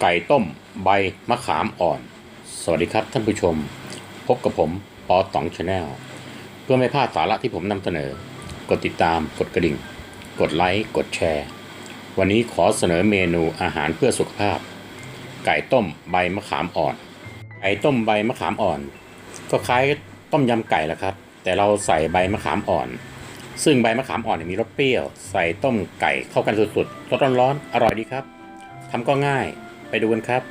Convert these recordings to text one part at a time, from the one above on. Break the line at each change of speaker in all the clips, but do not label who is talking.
ไก่ต้มใบมะขามอ่อน สวัสดีครับท่านผู้ชม พบกับผมปอต๋องชาแนลเพื่อไม่พลาดสาระที่ผมนำเสนอ กดติดตามกดกระดิ่ง กดไลค์กดแชร์ วันนี้ขอเสนอเมนูอาหารเพื่อสุขภาพ ไก่ต้มใบมะขามอ่อน ไก่ต้มใบมะขามอ่อน ก็คล้ายต้มยำไก่แหละครับ แต่เราใส่ใบมะขามอ่อน ซึ่งใบมะขามอ่อนเนี่ยมีรสเปรี้ยว ใส่ต้มไก่เข้ากันสุดๆสร้อนๆอร่อยดีครับทำก็ง่าย ไปดูกันครับ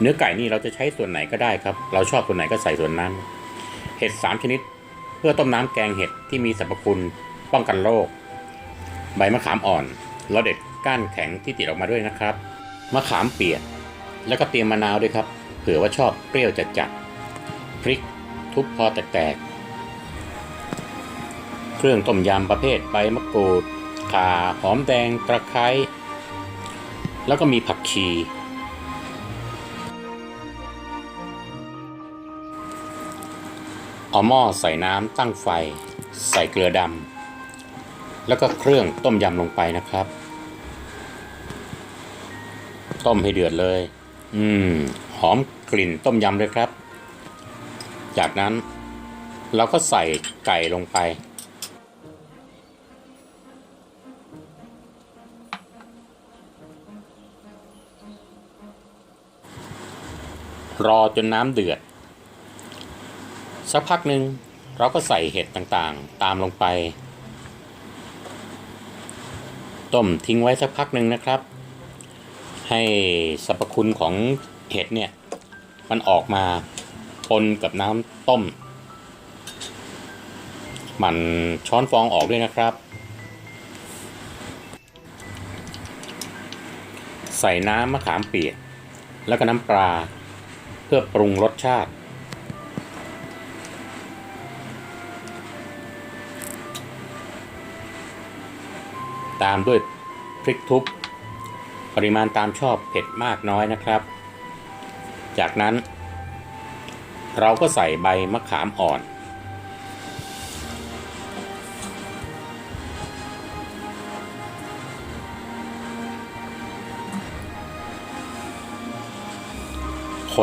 เนื้อไก่นี่เราจะใช้ส่วนไหนก็ได้ครับ เราชอบส่วนไหนก็ใส่ส่วนนั้น เห็ดสามชนิด เพื่อต้มน้ำแกงเห็ดที่มีสรรพคุณป้องกันโรค ใบมะขามอ่อน เราเด็ดก้านแข็งที่ติดออกมาด้วยนะครับ มะขามเปียก แล้วก็เตรียมมะนาวด้วยครับ เผื่อว่าชอบเปรี้ยวจัดๆพริกทุบพอแตกๆเครื่องต้มยำประเภทใบมะกรูดข่าหอมแดงตะไคร้ แล้วก็มีผักชี เอาหม้อใส่น้ำตั้งไฟ ใส่เกลือดำแล้วก็เครื่องต้มยำลงไปนะครับ ต้มให้เดือดเลย อืม หอมกลิ่นต้มยำเลยครับ จากนั้นเราก็ใส่ไก่ลงไป รอจนน้ำเดือด สักพักหนึ่งเราก็ใส่เห็ดต่างๆ ตามลงไป ต้มทิ้งไว้สักพักหนึ่งนะครับ ให้สรรพคุณของเห็ดเนี่ย มันออกมาปนกับน้ำต้ม มันช้อนฟองออกด้วยนะครับ ใส่น้ำมะขามเปียกแล้วก็น้ำปลา เพื่อปรุงรสชาติ ตามด้วยพริกทุบปริมาณตามชอบเผ็ดมากน้อยนะครับ จากนั้น เราก็ใส่ใบมะขามอ่อน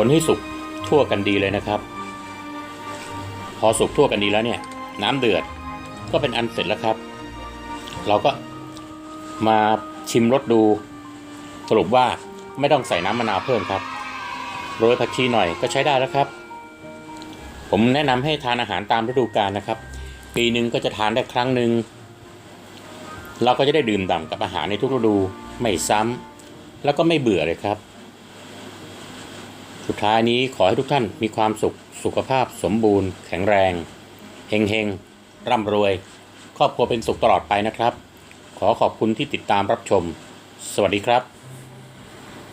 คนให้สุกทั่วกันดีเลยนะครับ พอสุกทั่วกันดีแล้วเนี่ย น้ำเดือดก็เป็นอันเสร็จแล้วครับ เราก็มาชิมรสดู สรุปว่าไม่ต้องใส่น้ำมะนาวเพิ่มครับโรยผักชีหน่อยก็ใช้ได้แล้วครับ ผมแนะนำให้ทานอาหารตามฤดูกาลนะครับ ปีหนึ่งก็จะทานได้ครั้งหนึ่งเราก็จะได้ดื่มด่ำกับอาหารในทุกฤดู ไม่ซ้ำแล้วก็ไม่เบื่อเลยครับ สุดท้ายนี้ขอให้ทุกท่านมีความสุขสุขภาพสมบูรณ์ แข็งแรงเฮงเฮงร่ำรวย ครอบครัวเป็นสุขตลอดไปนะครับ ขอขอบคุณที่ติดตามรับชม สวัสดีครับ